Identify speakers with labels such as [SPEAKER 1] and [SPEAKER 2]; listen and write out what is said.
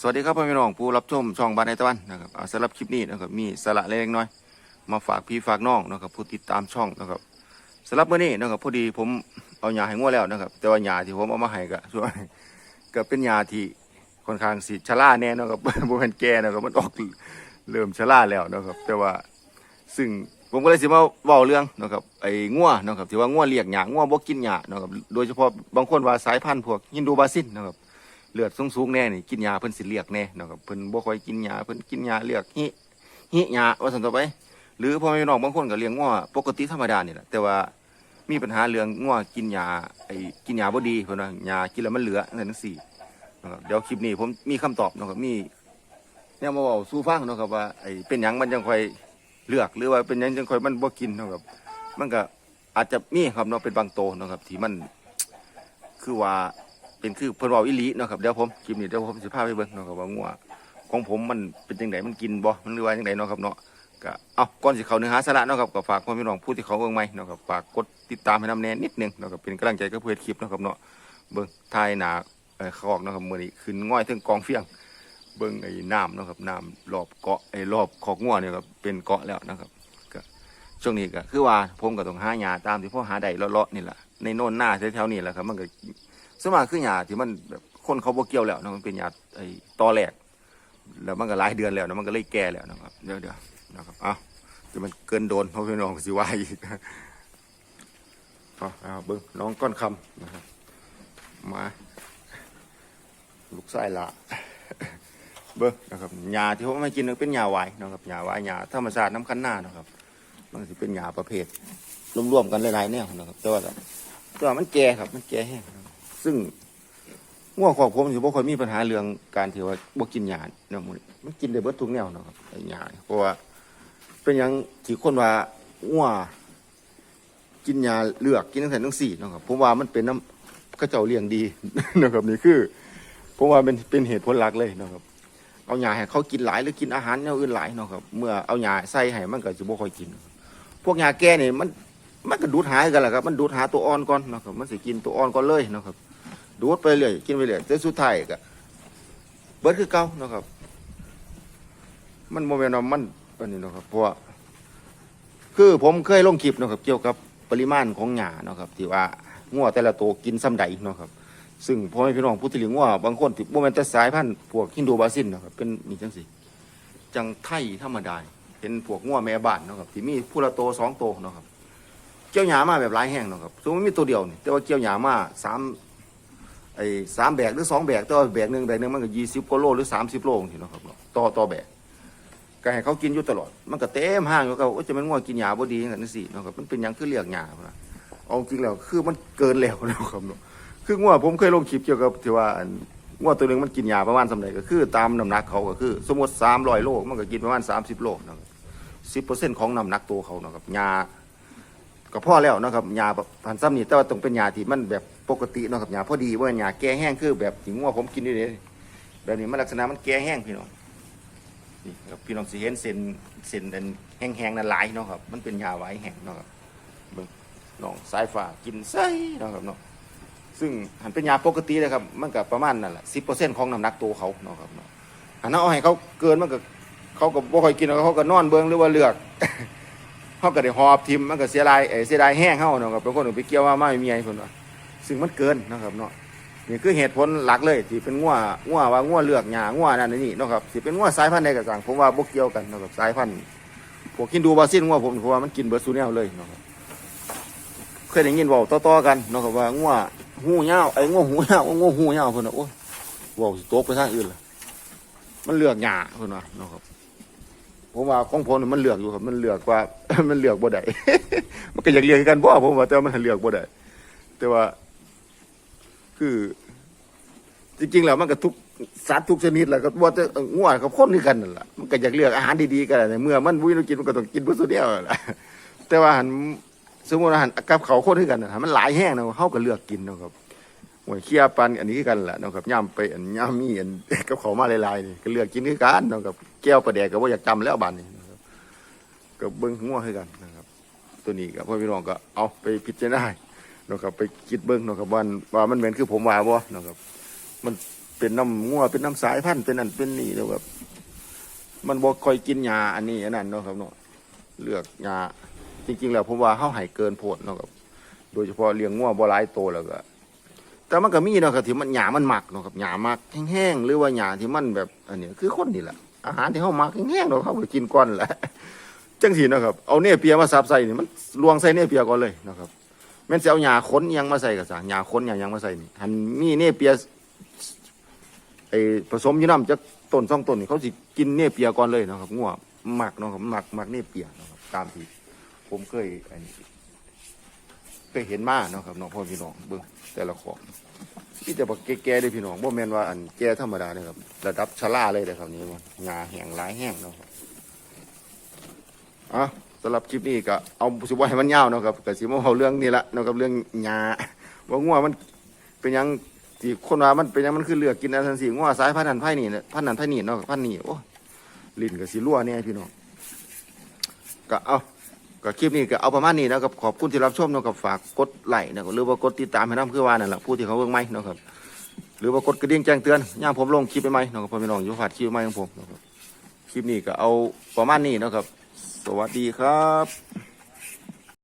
[SPEAKER 1] สวัสดีครับพ่อพี่น้องผู้รับชมช่องบ้านในตะวันนะครับสำหรับคลิปนี้นะครับมีสาระเล็กน้อย มาฝากพี่ฝากน้องนะครับผู้ติดตามช่องนะครับสำหรับมื้อนี้นะครับพอดีผมเอาหยาให้งัวแล้วนะครับ แต่ว่าหยาที่ผมเอามาให้ก็ส่วนก็เป็นหยาที่ค่อนข้างสิชราแน่นะครับบ่แมนแก่นะครับมันออกเริ่มชราแล้วนะครับ แต่ว่าซึ่งผมก็เลยสิมาเว้าเรื่องนะครับไอ้งัวนะครับที่ว่างัวเลียงหญ้างัวบ่กินหญ้านะครับโดยเฉพาะบางคนว่าสายพันธุ์พวกฮินดูบาซินนะครับ เลือดสูงๆแน่นี่กินยาเพิ่นสิเลียกแน่นะครับเพิ่นบ่ค่อยกินยาเพิ่นกินยาเลียกฮิฮิยาว่าซั่นต่อไป หรือพ่อแม่น้องบางคนก็เลี้ยงงัวปกติธรรมดานี่แหละแต่ว่ามีปัญหาเรื่องงัวกินยาไอ้กินยาบ่ดีเพิ่นว่ายากินแล้วมันเหลือนั่นจังซี่นะครับเดี๋ยวคลิปนี้ผมมีคำตอบนะครับมีแนวมาเว้าสู่ฟังเนาะครับว่าไอ้เป็นหยังมันจังค่อยเลือกหรือว่าเป็นหยังจังค่อยมันบ่กินเนาะครับมันก็อาจจะมีครับเนาะเป็นบางโตเนาะครับที่มันคือว่า เป็นคือเพิ่นเว้าอีหลีเนาะครับเดี๋ยวผมคลิปนี้เดี๋ยวผมสิพาไปเบิ่งเนาะครับว่างัวของผมมันเป็นจังไดมันกินบ่มันหรือว่าจังไดเนาะครับเนาะก็เอาก่อนสิเข้าเนื้อหาสาระเนาะครับก็ฝากพ่อพี่น้องผู้ที่เขาเบิ่งใหม่เนาะครับฝากกดติดตามให้นำแน่นิดนึงเนาะครับเป็นกำลังใจกับผู้เฮ็ดคลิปเนาะครับเนาะเบิ่งทายหนาเอ่อขอกเนาะครับมื้อนี้ขึ้นง่อยถึงกองเฟียงเบิ่งไอ้น้ำเนาะครับน้ำรอบเกาะไอ้รอบคอกงัวเนี่ยครับเป็นเกาะแล้วนะครับก็ช่วงนี้ก็คือว่าผมก็ต้องหาหญ้าตามที่พ่อหาได้เลาะๆนี่แหละในโน่นหน้าแถวๆนี่แหละครับมันก็ สวนมากคือหญ้าที่มันแบบคนเขาบ่เกี่ยวแล้วนะมันเป็นหญ้าไอ้ตอแหลกแล้วมันก็หลายเดือนแล้วนะมันก็เลยแก่แล้วนะครับเดี๋ยวเดี๋ยวนะครับเอาจะมันเกินโดนเพราะพี่น้องสิว่าอีกเอาเอาเบิ้งน้องก้อนคำนะครับมา ลูกไส้ละเบิ้งนะครับหญ้าที่ผมไม่กินก็เป็นหญ้าหวายนะครับหญ้าหวายหญ้าธรรมชาติน้ำคันหน้านะครับมันก็สิเป็นหญ้าประเภทรวมๆกันหลายๆแนวนะครับแต่ว่าแต่ว่ามันแก่ครับมันแก่แห้งนะครับ ซึ่งง่วงของผมถือว่าค่อยมีปัญหาเรื่องการที่ว่าบ่กินยาเนาะมันมันกินได้เบิดทุกแนวเนาะครับไอ้ยาเพราะว่าเป็นหยังที่คนว่าง่วงกินยาเลือกกินตั้งแต่ตั้งสี่เนาะครับผมว่ามันเป็นน้ำเข้าเจ้าเลี้ยงดีนะครับนี่คือผมว่าเป็นเป็นเหตุผลหลักเลยเนาะครับ เอายาให้เขากินหลายหรือกินอาหารแนวอื่นหลายเนาะครับ เมื่อเอายาใส่ให้มันก็จะบ่ค่อยกิน พวกยาแก้นี่ยมันมันก็ดูดหายกันแหละครับ มันดูดหาตัวอ่อนก่อนเนาะครับมันสิกินตัวอ่อนก่อนเลยเนาะครับ ดูดไปเรื่อยกินไปเรื่อยจนสุดท้ายก็เบิดคือเก่าเนาะครับ มันโมเมนต์ว่ามันอันนี้เนาะครับ เพราะว่าคือผมเคยลงคลิปเนาะครับ เกี่ยวกับปริมาณของหญ้าเนาะครับ ที่ว่างัวแต่ละตัวกินซ้ำใดเนาะครับ ซึ่งพ่อแม่พี่น้องผู้ที่เลี้ยงงัวบางคนที่โมเมนต์แต่สายพันธุ์พวกฮินดูบาซินเนาะครับ เป็นมีจังสิจังไทยธรรมดาเป็นพวกงัวแม่บ้านเนาะครับ ที่มีผู้ละโตวสองโตวเนาะครับเกี่ยวหยามาแบบหลายแห้งเนาะครับสมมติมีตัวเดียวนี่แต่ว่าเกี่ยวหยามาสาม ไอ้สามแบกหรือสองแบกแต่ว่าแบกหนึ่งแบกหนึ่งมันก็ยี่สิบกว่าโลหรือสามสิบโลทีเนาะครับเนาะต่อต่อแบกก็ให้เขากินอยู่ตลอด มันก็เต็มห้างอยู่ก็โอ้จะมันง่วงกินหยาบ่ดีอย่างนั้นสิเนาะครับมันเป็นยังคือเรียกหยาพุ่นนะเอาจริงแล้วคือมันเกินแล้วนะครับเนาะคือง่วงผมเคยลงคลิปเกี่ยวกับที่ว่าง่วงตัวหนึ่งมันกินหยาประมาณสำเร็จก็คือ ตามน้ำหนักเขาก็คือ สมมติสามร้อยโลมันก็กินประมาณสามสิบโลนะครับสิบเปอร์เซ็นต์ของน้ำหนักตัวเขานะครับหยา ก็พอแล้วเนาะครับยาพันซ้ำนี่แต่ว่าต้องเป็นยาที่มันแบบปกติเนาะครับยาพอดีว่ายาแก้แห้งคือแบบที่งัวผมกินนี่เลยแบบนี้มันลักษณะมันแก้แห้งพี่น้องนี่ครับพี่น้องสิเห็นเส้นเส้นอันแห้งๆนั่นหลายเนาะครับมันเป็นยาไว้แห้งเนาะครับเบิ่งน้องสายฟ้ากินไส้เนาะครับเนาะซึ่งหันเป็นยาปกติเลยครับมันก็ประมาณนั่นแหละสิบเปอร์เซ็นต์ของน้ำหนักตัวเขาเนาะครับเนาะอันนั้นเอาให้เขาเกินมันก็เขาก็บ่ค่อยกินแล้วเขาก็นอนเบิ่งหรือว่าเลือก เขาก็ได้หอบทิมมันก็เสียดายเอเสียดายแห้งเขาเนาะครับเป็นคนไปเกี่ยวว่าไม่มีไอ้คนว่าซึ่งมันเกินนะครับเนาะนี่คือเหตุผลหลักเลยที่เป็นงัวงัวว่างัวเลือกหญ้างัวนั่นนี่นะครับสิเป็นงัวสายพันธุ์ใดก็สั่งผมว่าบ่เกี่ยวกันนะครับสายพันธุ์พวกกินดูบาซินงัวผมเพราะว่ามันกินเบิร์ซูแนลเลยเนาะครับเคยได้ยินว่าต่อๆกันนะครับว่างัวหูยาไอ้งัวหูยางัวหูเพิ่นน่ะโอ้ยเว่าตกไปทางอื่นละมันเลือกหญ้าเพิ่นว่านะครับ ผมว่าของผมนี่มันเลือกอยู่ครับมันเลือกว่า มันเลือกบ่ได้ มันก็อยากเลือกกันบ่ผมว่าแต่ว่ามันเลือกบ่ได้แต่ว่า คือ จริงๆแล้วมันก็ทุกสัตว์ทุกชนิดแหละก็ว่าจะง่วกับคนคือกันนั่นแหละมันก็อยากเลือกอาหารดีๆกันแหละในเมื่อมันวิ่งกินมันก็ต้องกินเพื่อสุดเดียวแหละแต่ว่าหันสมมติว่าหันกับเขาคนคือกันนะมันหลายแห้งนะเขาก็เลือกกินเนาะครับ หวยเคียปันอันนี้กันแหละนะครับย่ำไปอันย่ำมีอันกับเขามาหลายๆนี่ก็เลือกกินคือกันนะครับแก้วประแดกก็ว่าอยากจำแล้วบานนี้นะครับก็เบิ้งง่วคือกันนะครับ ตัวนี้ก็พ่อพี่น้องก็เอาไปพิจารณาเนาะครับไปคิดเบิ้งเนาะครับว่าว่ามันเหมือนคือผมว่าบ่เนาะครับ มันเป็นน้ำงัวเป็นน้ำสายพันธุ์เป็นนั่นเป็นนี่แล้วแบบมันบ่ค่อยกินยาอันนี้อันนั้นเนาะครับเนาะเลือกยาจริง ๆ แล้วผมว่าเฮาให้เกินโพดเนาะครับโดยเฉพาะเลี้ยงงัวบ่หลายโตแล้วก็ แต่มันก็มีเนาะครับที่มันหยามันหมักเนาะครับหยาหมักแห้งๆหรือว่าหยาที่มันแบบอันนี้คือคนนี่แหละอาหารที่เฮาหมักแห้งๆเนาะเขาก็กินก่อนแหละจังสีนาะครับเอาเนี่ยเปียมาสับใส่นี่มันลวงใส่เนี่ยเปียก่อนเลยนะครับแม่นสิเอาหญ้าขนยังมาใส่ก็ซะหญ้าขนหญ้ายังมาใส่นี่หันมีเนี่ยเปียไอผสมยู่น้ำจากต้นสองต้นนี่เขาสิกินเนี่ยเปียก่อนเลยนะครับงัวหมักเนาะครับหมักหมักเนี่ยเปียนะครับตามที่ผมเคยอันนี้ เคยเห็นมาเนาะครับน้องพ่อพี่น้องเบิ่งแต่ละของที่จะบอกแก่ๆเลยพี่น้องบ่แม่นว่าอันแก่ธรรมดาเด้อครับระดับชราเลยเด้อครับนี่มันหญ้าแห้งหลายแห้งเนาะอะสำหรับคลิปนี้ก็เอาสิบ่ให้มันยาวเนาะครับก็สิมาเอาเรื่องนี้ละเนาะครับเรื่องหญ้าว่างัวมันเป็นยังที่คนว่ามันเป็นยังมันคือเลือกกินอันนั้นสิงัวสายพันธุ์นั้นไผนี่เนี่พันธุ์นั้นไผนี่เนาะพันธุ์นี้โอ้ลิ้นก็สิรั่วแน่ยพี่น้องก็เอา ก็คลิปนี้ก็เอาประมาณนี้นะครับขอบคุณที่รับชมนะครับฝากกดไลค์นะครับหรือว่ากดติดตามให้น้ำคือว่านั่นแหละผู้ที่เขาเบิ่งไหมนะครับหรือว่ากดกระดิ่งแจ้งเตือนย่ามผมลงคลิปไปไหมนะครับพ่อพี่น้องอยู่ฝาดคลิปไหมของผมนะครับคลิปนี้ก็เอาประมาณนี้นะครับ สวัสดีครับ